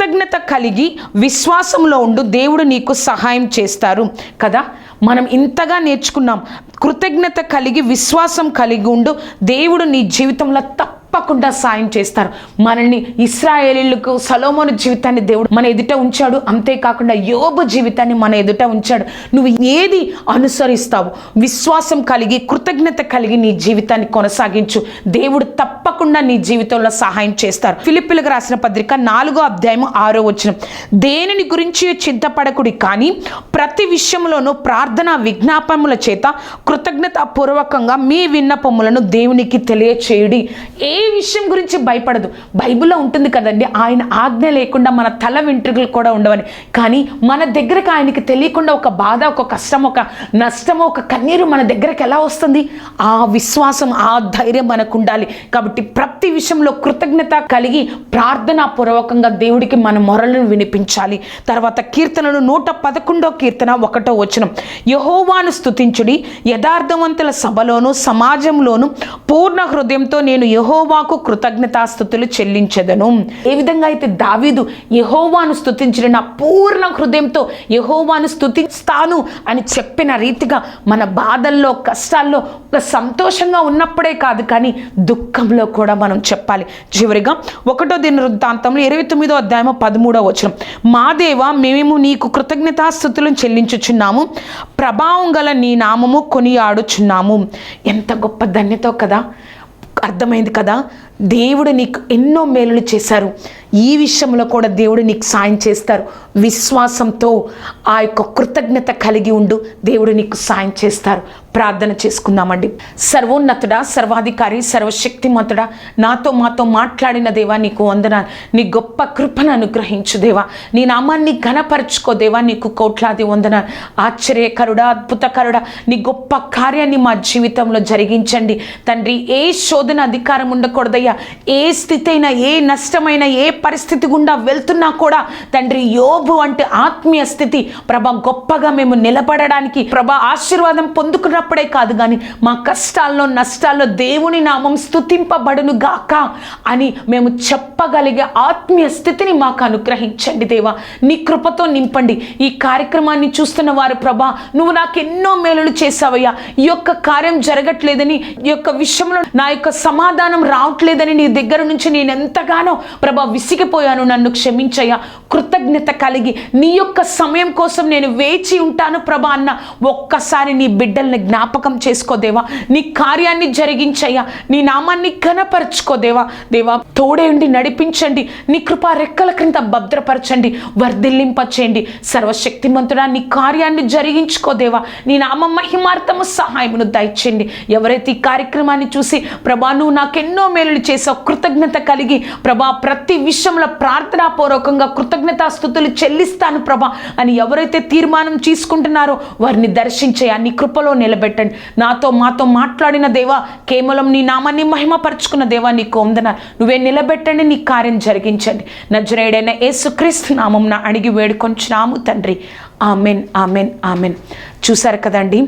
కృతజ్ఞత కలిగి విశ్వాసంలో ఉండు దేవుడు నీకు సహాయం చేస్తారు. కదా? మనం ఇంతగా నేర్చుకున్నాం. కృతజ్ఞత కలిగి విశ్వాసం కలిగి ఉండు దేవుడు నీ జీవితంలో తప్పకుండా సాయం చేస్తారు. మనల్ని ఇస్రాయేలీలకు సలోమోను జీవితాన్ని దేవుడు మన ఎదుట ఉంచాడు. అంతేకాకుండా యోబు జీవితాన్ని మన ఎదుట ఉంచాడు. నువ్వు ఏది అనుసరిస్తావు? విశ్వాసం కలిగి కృతజ్ఞత కలిగి నీ జీవితాన్ని కొనసాగించు. దేవుడు తప్పకుండా నీ జీవితంలో సహాయం చేస్తారు. ఫిలిపిలకు రాసిన పత్రిక నాలుగో అధ్యాయం ఆరో వచ్చిన దేనిని గురించి చింతపడకుడి కానీ ప్రతి విషయంలోనూ ప్రార్థన విజ్ఞాపముల చేత కృతజ్ఞత పూర్వకంగా మీ విన్నపములను దేవునికి తెలియచేయుడి. ఏ విషయం గురించి భయపడదు. బైబిల్లో ఉంటుంది కదండి ఆయన ఆజ్ఞ లేకుండా మన తల వెంట్రుకలు కూడా ఉండవని. కానీ మన దగ్గరకు ఆయనకి తెలియకుండా ఒక బాధ ఒక కష్టం ఒక నష్టం ఒక కన్నీరు మన దగ్గరకు ఎలా వస్తుంది? ఆ విశ్వాసం ఆ ధైర్యం మనకు ఉండాలి. కాబట్టి ప్రతి విషయంలో కృతజ్ఞత కలిగి ప్రార్థనా పూర్వకంగా దేవుడికి మన మొరలను వినిపించాలి. తర్వాత కీర్తనలు నూట పదకొండో కీర్తన ఒకటో వచనం. యహోవాను స్తుతించుడి యథార్థవంతుల సభలోను సమాజంలోను పూర్ణ హృదయంతో నేను యహోవా యహోవాకు కృతజ్ఞతాస్థుతులు చెల్లించదను. ఏ విధంగా అయితే దావీదు యహోవాను స్థుతించిన నా పూర్ణ హృదయంతో యహోవాను స్థుతిస్తాను అని చెప్పిన రీతిగా మన బాధల్లో కష్టాల్లో ఒక సంతోషంగా ఉన్నప్పుడే కాదు కానీ దుఃఖంలో కూడా మనం చెప్పాలి. చివరిగా ఒకటో దిన వృత్తాంతంలో ఇరవై తొమ్మిదో అధ్యాయము పదమూడో వచనం. మా దేవ మేము నీకు కృతజ్ఞతాస్థుతులను చెల్లించుచున్నాము. ప్రభావం గల నీ నామము కొనియాడుచున్నాము. ఎంత గొప్ప ధన్యతో కదా. అర్థమైంది కదా? దేవుడు నీకు ఎన్నో మేలులు చేశారు. ఈ విషయంలో కూడా దేవుడు నీకు సాయం చేస్తారు. విశ్వాసంతో ఆ యొక్క కృతజ్ఞత కలిగి ఉండు. దేవుడు నీకు సాయం చేస్తారు. ప్రార్థన చేసుకుందామండి. సర్వోన్నతుడా సర్వాధికారి సర్వశక్తిమంతుడా నాతో మాతో మాట్లాడిన దేవా నీకు వందన నీ గొప్ప కృపను అనుగ్రహించు దేవా. నీ నామాన్ని ఘనపరచుకో దేవా నీకు కోట్లాది వందన. ఆశ్చర్యకరుడా అద్భుతకరుడా నీ గొప్ప కార్యాన్ని మా జీవితంలో జరిగించండి. తండ్రి ఏ శోధన అధికారం ఉండకూడదయ్యా. ఏ స్థితి అయినా ఏ నష్టమైన ఏ పరిస్థితి గుండా వెళ్తున్నా కూడా తండ్రి యోబు అంటే ఆత్మీయ స్థితి. ప్రభ గొప్పగా మేము నిలబడడానికి ప్రభ ఆశీర్వాదం పొందుకున్న ఉన్నప్పుడే కాదు కానీ మా కష్టాల్లో నష్టాల్లో దేవుని నామం స్థుతింపబడును గాక అని మేము చెప్పగలిగే ఆత్మీయ స్థితిని మాకు అనుగ్రహించండి దేవా. నీ కృపతో నింపండి. ఈ కార్యక్రమాన్ని చూస్తున్న వారు ప్రభా నువ్వు నాకు ఎన్నో మేలులు చేసావయ్యా ఈ యొక్క కార్యం జరగట్లేదని ఈ యొక్క విషయంలో నా యొక్క సమాధానం రావట్లేదని నీ దగ్గర నుంచి నేను ఎంతగానో ప్రభా విసిగిపోయాను. నన్ను క్షమించయ్యా. కృతజ్ఞత కలిగి నీ యొక్క సమయం కోసం నేను వేచి ఉంటాను ప్రభా అన్న ఒక్కసారి నీ బిడ్డల్ని జ్ఞాపకం చేసుకోదేవా నీ కార్యాన్ని జరిగించయ్యా. నీ నామాన్ని ఘనపరచుకోదేవా దేవా. తోడే ఉండి నడిపించండి. నీ కృపా రెక్కల క్రింద భద్రపరచండి. వర్ధిల్లింపచేయండి. సర్వశక్తిమంతుడా నీ కార్యాన్ని జరిగించుకోదేవా నీ నామ మహిమార్థము సహాయమును దయచేయండి. ఎవరైతే ఈ కార్యక్రమాన్ని చూసి ప్రభా నువ్వు నాకెన్నో మేలులు చేసావు కృతజ్ఞత కలిగి ప్రభా ప్రతి విషయంలో ప్రార్థనాపూర్వకంగా కృతజ్ఞతాస్థుతులు చెల్లిస్తాను ప్రభా అని ఎవరైతే తీర్మానం తీసుకుంటున్నారో వారిని దర్శించే నీ కృపలో నిలబెట్టండి. నాతో మాతో మాట్లాడిన దేవా కేవలం నీ నామాన్ని మహిమపరచుకున్న దేవా నీకు వందన నువ్వే నిలబెట్టండి నీ కార్యం జరిగించండి. నజరేడైన యేసుక్రీస్తు నామం అడిగి వేడుకొంచున్నాము తండ్రి. Amen amen amen. చూసారు కదండి?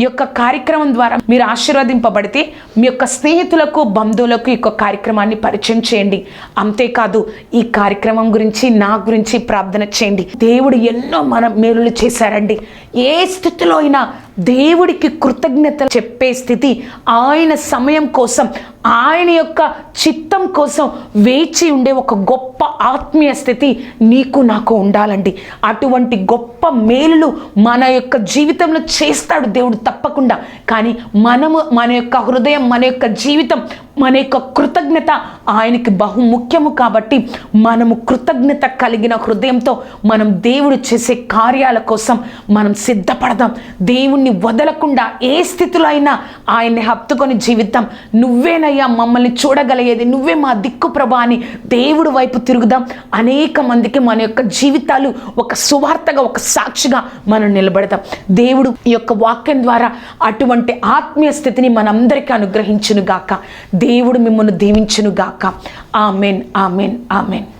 ఈ యొక్క కార్యక్రమం ద్వారా మీరు ఆశీర్వదింపబడితే మీ యొక్క స్నేహితులకు బంధువులకు ఈ యొక్క కార్యక్రమాన్ని పరిచయం చేయండి. అంతేకాదు ఈ కార్యక్రమం గురించి నా గురించి ప్రార్థన చేయండి. దేవుడు ఎన్నో మన మేలులు చేశారండి. ఏ స్థితిలో అయినా దేవుడికి కృతజ్ఞత చెప్పే స్థితి ఆయన సమయం కోసం ఆయన యొక్క చిత్తం కోసం వేచి ఉండే ఒక గొప్ప ఆత్మీయ స్థితి నీకు నాకు ఉండాలండి. అటువంటి గొప్ప మేలులు మన యొక్క జీవితంలో చేస్తాడు దేవుడు తప్పకుండా. కానీ మనము మన యొక్క హృదయం మన యొక్క జీవితం మన యొక్క కృతజ్ఞత ఆయనకి బహు ముఖ్యము కాబట్టి మనము కృతజ్ఞత కలిగిన హృదయంతో మనం దేవుడు చేసే కార్యాల కోసం మనం సిద్ధపడదాం. దేవుణ్ణి వదలకుండా ఏ స్థితిలో అయినా ఆయన్ని హత్తుకొని జీవితం నువ్వేనయ్యా మమ్మల్ని చూడగలిగేది. నువ్వే మా దిక్కు ప్రభా అని దేవుడు వైపు తిరుగుదాం. అనేక మందికి మన యొక్క జీవితాలు ఒక సువార్తగా ఒక సాక్షిగా మనం నిలబడతాం. దేవుడు ఈ యొక్క వాక్యం ద్వారా అటువంటి ఆత్మీయ స్థితిని మనందరికీ అనుగ్రహించును గాక దేవుడు మిమ్మల్ని దీవించును గాక ఆమెన్ ఆమెన్ ఆమెన్.